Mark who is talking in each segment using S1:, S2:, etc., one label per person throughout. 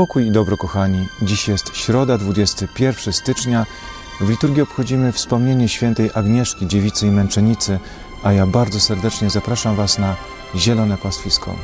S1: Pokój i dobro, kochani. Dziś jest środa, 21 stycznia. W liturgii obchodzimy wspomnienie świętej Agnieszki, dziewicy i męczennicy, a ja bardzo serdecznie zapraszam Was na zielone pastwisko.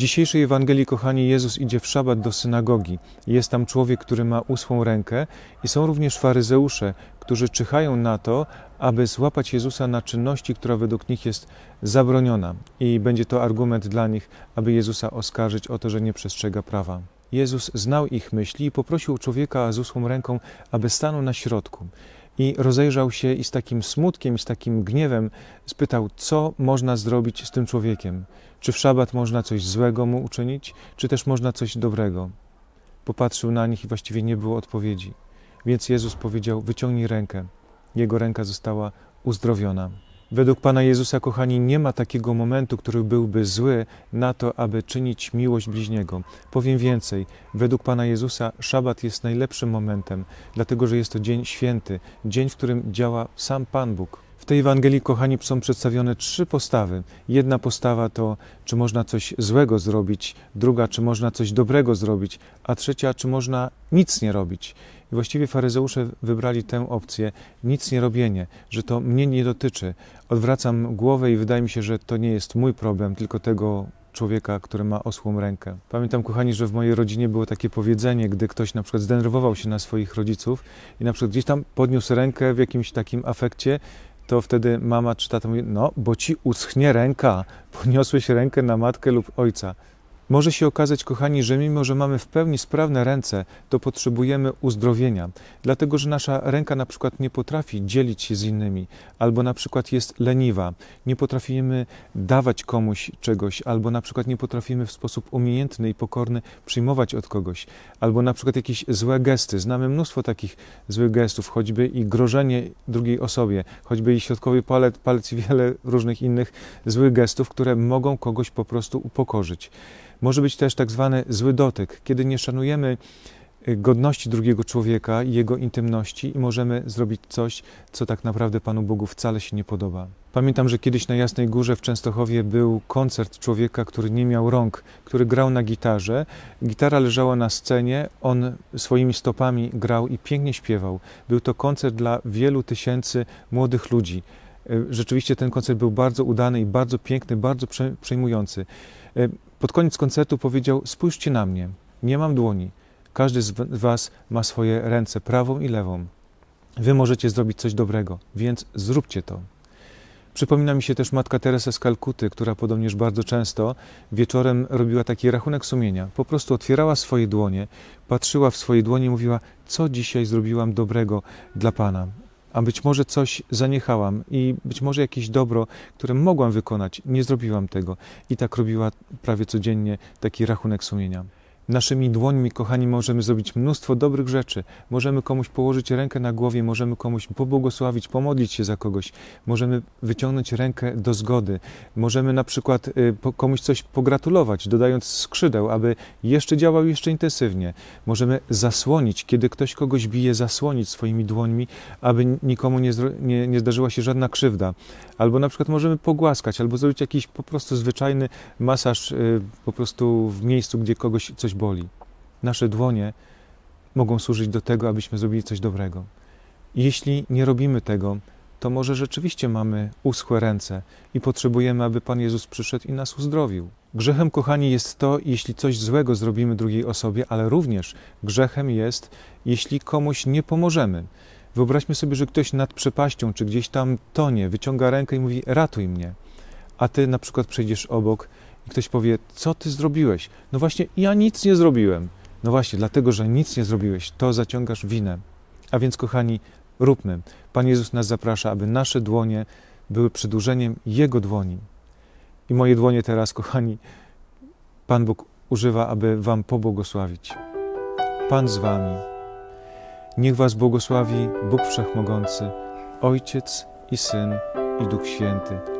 S1: Dzisiejszej Ewangelii, kochani, Jezus idzie w szabat do synagogi. Jest tam człowiek, który ma usłą rękę i są również faryzeusze, którzy czyhają na to, aby złapać Jezusa na czynności, która według nich jest zabroniona. I będzie to argument dla nich, aby Jezusa oskarżyć o to, że nie przestrzega prawa. Jezus znał ich myśli i poprosił człowieka z usłą ręką, aby stanął na środku. I rozejrzał się i z takim smutkiem, i z takim gniewem spytał, co można zrobić z tym człowiekiem. Czy w szabat można coś złego mu uczynić, czy też można coś dobrego? Popatrzył na nich i właściwie nie było odpowiedzi. Więc Jezus powiedział: Wyciągnij rękę. Jego ręka została uzdrowiona. Według Pana Jezusa, kochani, nie ma takiego momentu, który byłby zły na to, aby czynić miłość bliźniego. Powiem więcej, według Pana Jezusa szabat jest najlepszym momentem, dlatego że jest to dzień święty, dzień, w którym działa sam Pan Bóg. W tej Ewangelii, kochani, są przedstawione trzy postawy. Jedna postawa to, czy można coś złego zrobić, druga, czy można coś dobrego zrobić, a trzecia, czy można nic nie robić. I właściwie faryzeusze wybrali tę opcję, nic nie robienie, że to mnie nie dotyczy. Odwracam głowę i wydaje mi się, że to nie jest mój problem, tylko tego człowieka, który ma osłą rękę. Pamiętam, kochani, że w mojej rodzinie było takie powiedzenie, gdy ktoś na przykład zdenerwował się na swoich rodziców i na przykład gdzieś tam podniósł rękę w jakimś takim afekcie, to wtedy mama czy tata mówi, no, bo ci uschnie ręka, podniosłeś rękę na matkę lub ojca. Może się okazać, kochani, że mimo, że mamy w pełni sprawne ręce, to potrzebujemy uzdrowienia, dlatego że nasza ręka na przykład nie potrafi dzielić się z innymi, albo na przykład jest leniwa, nie potrafimy dawać komuś czegoś, albo na przykład nie potrafimy w sposób umiejętny i pokorny przyjmować od kogoś, albo na przykład jakieś złe gesty. Znamy mnóstwo takich złych gestów, choćby i grożenie drugiej osobie, choćby i środkowy palec, palec i wiele różnych innych złych gestów, które mogą kogoś po prostu upokorzyć. Może być też tak zwany zły dotyk, kiedy nie szanujemy y, godności drugiego człowieka i jego intymności i możemy zrobić coś, co tak naprawdę Panu Bogu wcale się nie podoba. Pamiętam, że kiedyś na Jasnej Górze w Częstochowie był koncert człowieka, który nie miał rąk, który grał na gitarze. Gitara leżała na scenie, on swoimi stopami grał i pięknie śpiewał. Był to koncert dla wielu tysięcy młodych ludzi. Y, Rzeczywiście ten koncert był bardzo udany i bardzo piękny, bardzo prze- przejmujący. Pod koniec koncertu powiedział: Spójrzcie na mnie, nie mam dłoni. Każdy z Was ma swoje ręce, prawą i lewą. Wy możecie zrobić coś dobrego, więc zróbcie to. Przypomina mi się też matka Teresa z Kalkuty, która podobnież bardzo często wieczorem robiła taki rachunek sumienia. Po prostu otwierała swoje dłonie, patrzyła w swoje dłonie i mówiła, co dzisiaj zrobiłam dobrego dla Pana. A być może coś zaniechałam i być może jakieś dobro, które mogłam wykonać, nie zrobiłam tego. I tak robiła prawie codziennie taki rachunek sumienia. Naszymi dłońmi, kochani, możemy zrobić mnóstwo dobrych rzeczy. Możemy komuś położyć rękę na głowie, możemy komuś pobłogosławić, pomodlić się za kogoś, możemy wyciągnąć rękę do zgody, możemy na przykład y, komuś coś pogratulować, dodając skrzydeł, aby jeszcze działał jeszcze intensywnie. Możemy zasłonić, kiedy ktoś kogoś bije, zasłonić swoimi dłońmi, aby nikomu nie, nie, nie zdarzyła się żadna krzywda. Albo na przykład możemy pogłaskać, albo zrobić jakiś po prostu zwyczajny masaż y, po prostu w miejscu, gdzie kogoś coś boli. Nasze dłonie mogą służyć do tego, abyśmy zrobili coś dobrego. Jeśli nie robimy tego, to może rzeczywiście mamy uschłe ręce i potrzebujemy, aby Pan Jezus przyszedł i nas uzdrowił. Grzechem, kochani, jest to, jeśli coś złego zrobimy drugiej osobie, ale również grzechem jest, jeśli komuś nie pomożemy. Wyobraźmy sobie, że ktoś nad przepaścią czy gdzieś tam tonie, wyciąga rękę i mówi: Ratuj mnie. A ty na przykład przejdziesz obok ktoś powie: Co ty zrobiłeś? No właśnie, ja nic nie zrobiłem. No właśnie, dlatego, że nic nie zrobiłeś, to zaciągasz winę. A więc, kochani, róbmy. Pan Jezus nas zaprasza, aby nasze dłonie były przedłużeniem Jego dłoni. I moje dłonie teraz, kochani, Pan Bóg używa, aby Wam pobłogosławić. Pan z Wami. Niech Was błogosławi Bóg Wszechmogący, Ojciec i Syn i Duch Święty.